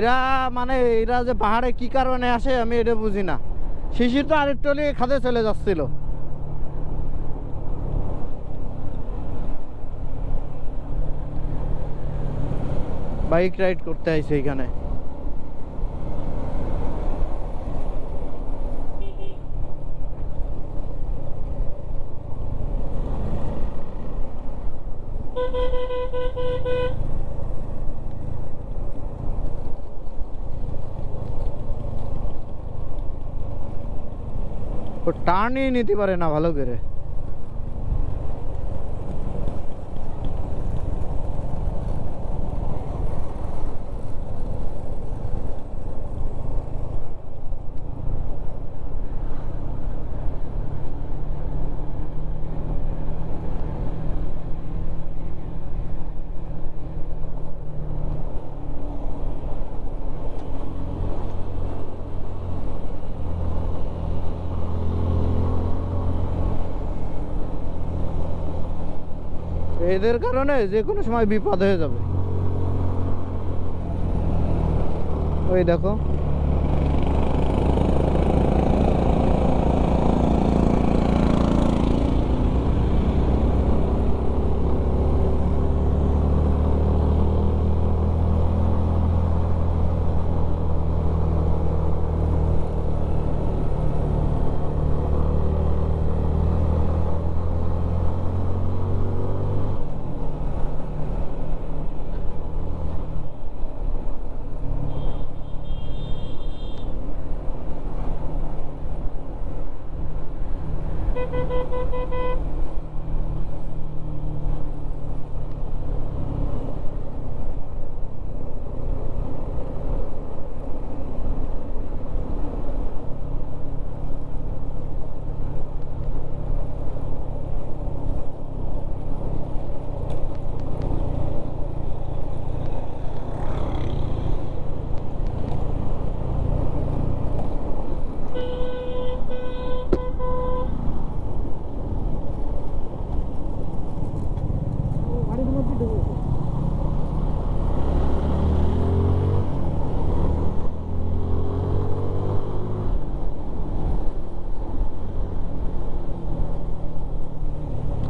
এরা মানে এরা যে পাহাড়ে কি কারণে আসে আমি এটা বুঝি না। শিশির তো আরেকটু হলে খাদে চলে যাচ্ছিল। বাইক রাইড করতে আইছে এখানে। ও টার্নই নিতে পারে না ভালো করে। এদের কারণে যে কোনো সময় বিপদ হয়ে যাবে। ওই দেখো।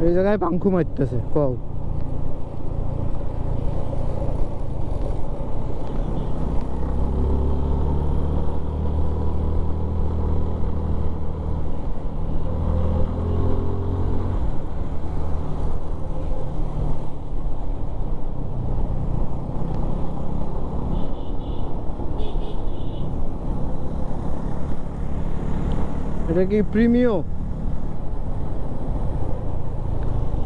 এই জায়গায় পাঙ্খু মারতেছে কও এটা কি প্রিমিয়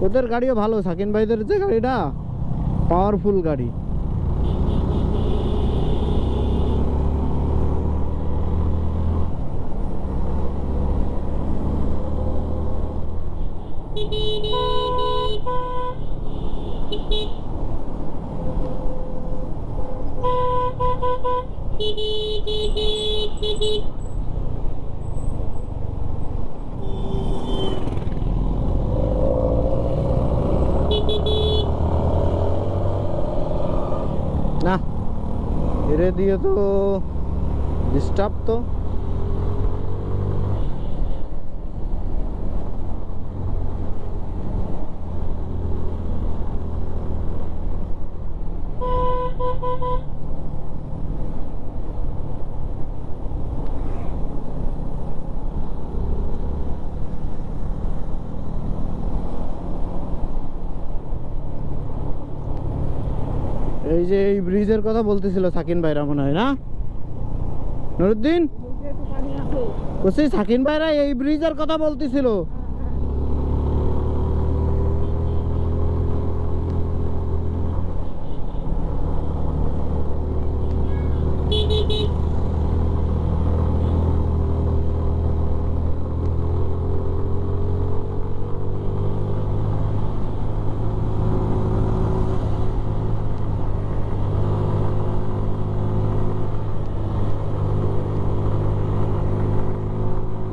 ওদের গাড়িও ভালো সাকিন ভাইদের যে গাড়িটা পাওয়ারফুল গাড়ি। না এরে দিয়ে তো ডিস্টার্ব তো এই যে এই ব্রিজের কথা বলতেছিল সাকিন ভাইরা মনে হয় না? নুরুদ্দিন? বলছি সাকিন ভাইরা এই ব্রিজের কথা বলতেছিল।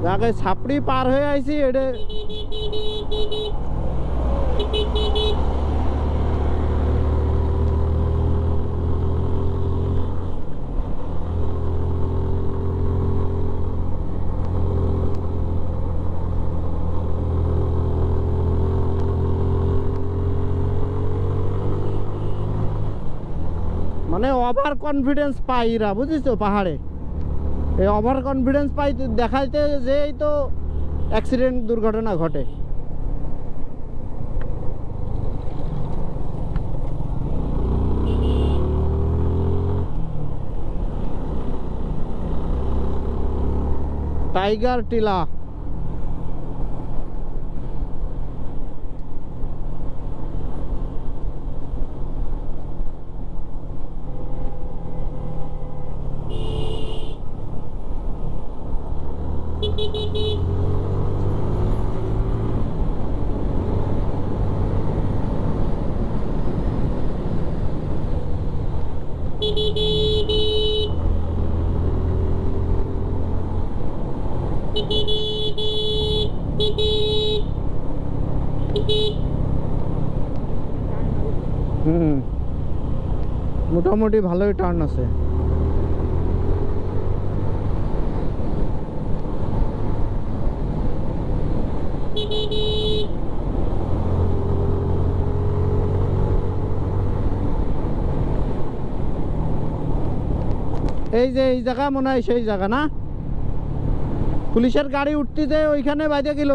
যাকে সাপড়ি পার হয়ে আইছি এটা মানে ওভার কনফিডেন্স পাই এরা বুঝেছ পাহাড়ে। এই ওভার কনফিডেন্স পাই দেখাইতে যেই তো অ্যাক্সিডেন্ট দুর্ঘটনা ঘটে। টাইগার টিলা মোটামুটি ভালোই টার্ন আছে। এই যে এই জায়গা মনে হয় সেই জায়গা না? পুলিশের গাড়ি উঠতে যে ওইখানে বাইরে গেল।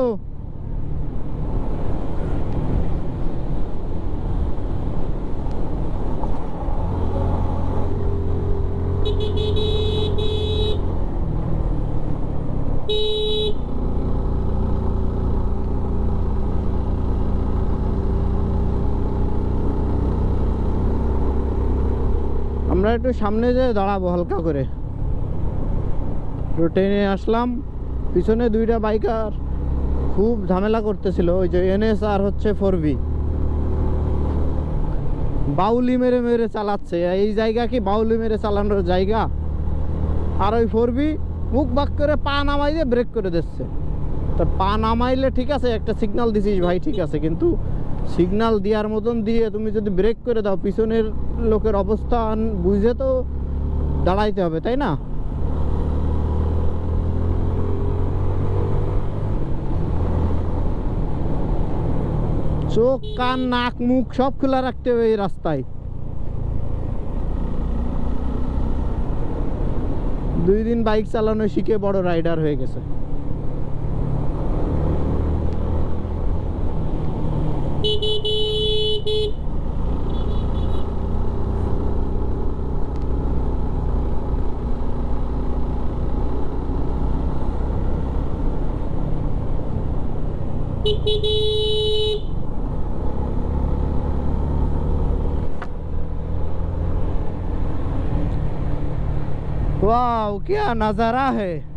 আমরা একটু সামনে যে দাঁড়াবো হালকা করে। ট্রেনে আসলাম, পিছনে দুইটা বাইকার খুব ঝামেলা করতেছিল, ওই যে এনএস আর হচ্ছে ফোর বি। বাউলি মেরে মেরে চালাচ্ছে, এই জায়গা কি বাউলি মেরে চালানোর জায়গা? আর ওই ফোর বি মুখ বাক করে পা নামাই দিয়ে ব্রেক করে দিচ্ছে। তা পা নামাইলে ঠিক আছে, একটা সিগন্যাল দিছিস ভাই, ঠিক আছে, কিন্তু সিগন্যাল দেওয়ার মতন দিয়ে তুমি যদি ব্রেক করে দাও, পিছনের লোকের অবস্থান বুঝে তো দাঁড়াইতে হবে, তাই না? চোখ, কান, নাক, মুখ সব খোলা রাখতে হবে এই রাস্তায়। দুই দিন বাইক চালানো শিখে বড় রাইডার হয়ে গেছে। वाह क्या नज़ारा है।